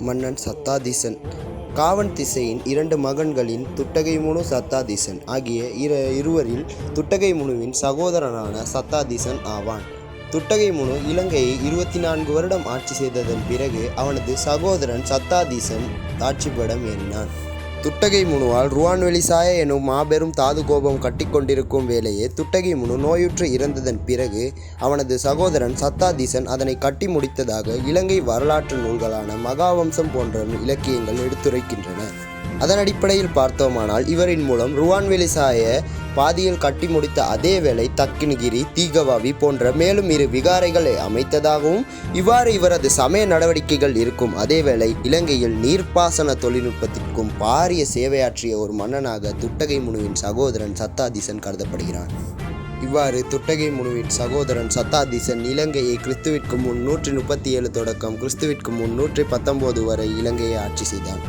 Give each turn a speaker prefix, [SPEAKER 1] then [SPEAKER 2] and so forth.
[SPEAKER 1] மன்னன் சத்தாதீசன். காவன் திசையின் இரண்டு மகன்களின் துட்டகை முனு சத்தாதீசன். ஆகிய இரு இருவரில் துட்டகை முனுவின் சகோதரனான சத்தாதீசன் ஆவான். துட்டகை முனு இலங்கையை இருபத்தி நான்கு வருடம் ஆட்சி செய்ததன் பிறகு அவனது சகோதரன் சத்தாதீசன் ஆட்சிப்படம் ஏறினான். துட்டகை முனுவால் ருவான்வெளி சாய எனும் மாபெரும் தாது கோபம் கட்டிக்கொண்டிருக்கும் வேளையே துட்டகை முனு நோயுற்று இறந்ததன் பிறகு அவனது சகோதரன் சத்தாதீசன் அதனை கட்டி முடித்ததாக இலங்கை வரலாற்று நூல்களான மகாவம்சம் போன்ற இலக்கியங்கள் எடுத்துரைக்கின்றன. அதன் அடிப்படையில் பார்த்தோமானால் இவரின் மூலம் ருவான்வெளி சாய பாதியில் கட்டி முடித்த அதே வேளை தக்கினகிரி தீகவாவி போன்ற மேலும் இரு விகாரைகளை அமைத்ததாகவும் இவ்வாறு இவரது சமய நடவடிக்கைகள் இருக்கும். அதேவேளை இலங்கையில் நீர்ப்பாசன தொழில்நுட்பத்திற்கும் பாரிய சேவையாற்றிய ஒரு மன்னனாக துட்டகை முனுவின் சகோதரன் சத்தாதீசன் கருதப்படுகிறான். இவ்வாறு துட்டகை முனுவின் சகோதரன் சத்தாதீசன் இலங்கையை கிறிஸ்துவிற்கு முன் நூற்றி முப்பத்தி ஏழு தொடக்கம் கிறிஸ்துவிற்கு முன் நூற்றி பத்தொன்பது வரை இலங்கையை ஆட்சி செய்தான்.